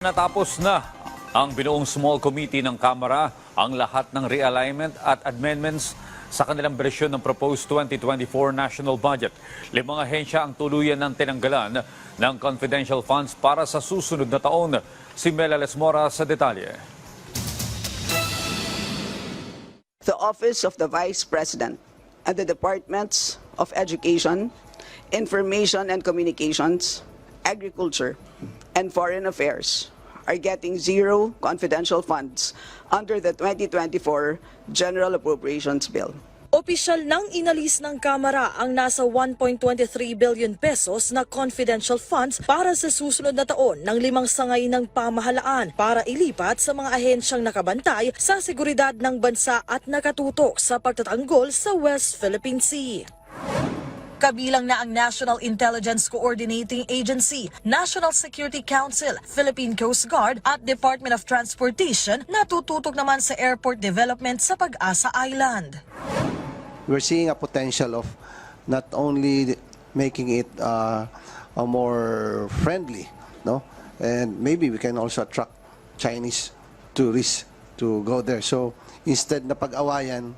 Natapos na ang binuong small committee ng Kamara ang lahat ng realignment at amendments sa kanilang bersyon ng proposed 2024 national budget. Limang ahensya ang tuluyan ng tinanggalan ng confidential funds para sa susunod na taon. Si Mela Lesmora sa detalye. the Office of the Vice President and the Departments of Education, Information and Communications, Agriculture, and Foreign Affairs are getting zero confidential funds under the 2024 General Appropriations Bill. Opisyal nang inalis ng Kamara ang nasa 1.23 billion pesos na confidential funds para sa susunod na taon ng limang sangay ng pamahalaan para ilipat sa mga ahensyang nakabantay sa seguridad ng bansa at nakatutok sa pagtatanggol sa West Philippine Sea. Kabilang na ang National Intelligence Coordinating Agency, National Security Council, Philippine Coast Guard at Department of Transportation na tututok naman sa airport development sa Pag-asa Island. we're seeing a potential of not only making it uh, a more friendly, no, and maybe we can also attract Chinese tourists to go there. So instead na pag-awayan,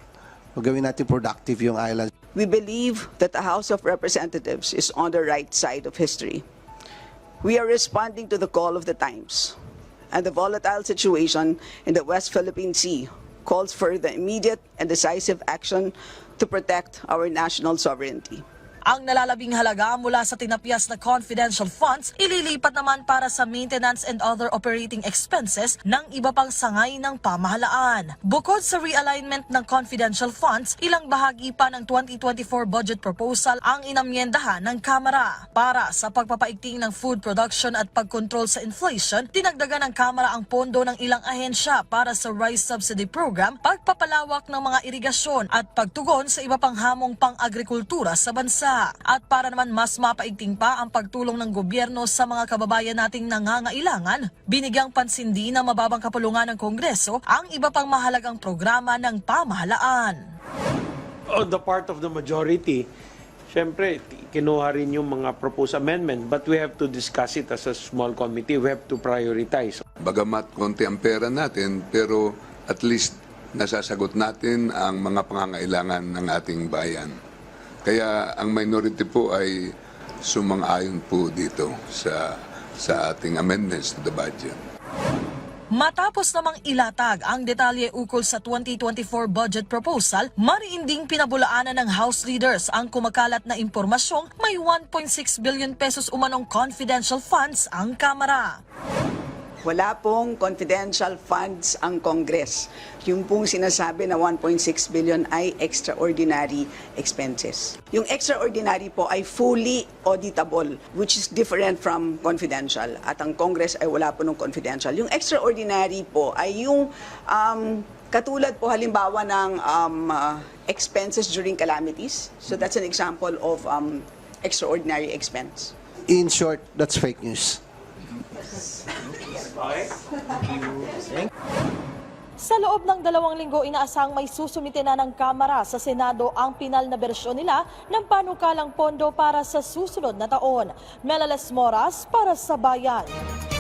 gawin natin productive yung island. We believe that the House of Representatives is on the right side of history. We are responding to the call of the times, and the volatile situation in the West Philippine Sea calls for the immediate and decisive action to protect our national sovereignty. Ang nalalabing halaga mula sa tinapyas na confidential funds, ililipat naman para sa maintenance and other operating expenses ng iba pang sangay ng pamahalaan. Bukod sa realignment ng confidential funds, ilang bahagi pa ng 2024 budget proposal ang inamyendahan ng Kamara. Para sa pagpapaigting ng food production at pagkontrol sa inflation, dinagdagan ng Kamara ang pondo ng ilang ahensya para sa rice subsidy program, pagpapalawak ng mga irigasyon at pagtugon sa iba pang hamong pang-agrikultura sa bansa. At para naman mas mapaigting pa ang pagtulong ng gobyerno sa mga kababayan nating nangangailangan, binigyang pansin din ng mababang kapulungan ng Kongreso ang iba pang mahalagang programa ng pamahalaan. on the part of the majority, syempre, kinuha rin yung mga proposed amendment, but we have to discuss it as a small committee. We have to prioritize. Bagamat konti ang pera natin, pero at least nasasagot natin ang mga pangangailangan ng ating bayan. Kaya ang minority po ay sumang-ayon po dito sa sa ating amendments to the budget. Matapos namang ilatag ang detalye ukol sa 2024 budget proposal, mariinding pinabulaanan ng House leaders ang kumakalat na impormasyong may 1.6 billion pesos umanong confidential funds ang Kamara. Wala pong confidential funds ang Congress. Yung pong sinasabi na 1.6 billion ay extraordinary expenses. Yung extraordinary po ay fully auditable, which is different from confidential. At ang Congress ay wala po ng confidential. Yung extraordinary po ay yung um, katulad po halimbawa ng um, uh, expenses during calamities. So that's an example of um, extraordinary expense. In short, that's fake news. Sa loob ng dalawang linggo, inaasang may susumite na ng Kamara sa Senado ang pinal na bersyon nila ng panukalang pondo para sa susunod na taon. Melales Moras para sa Bayan.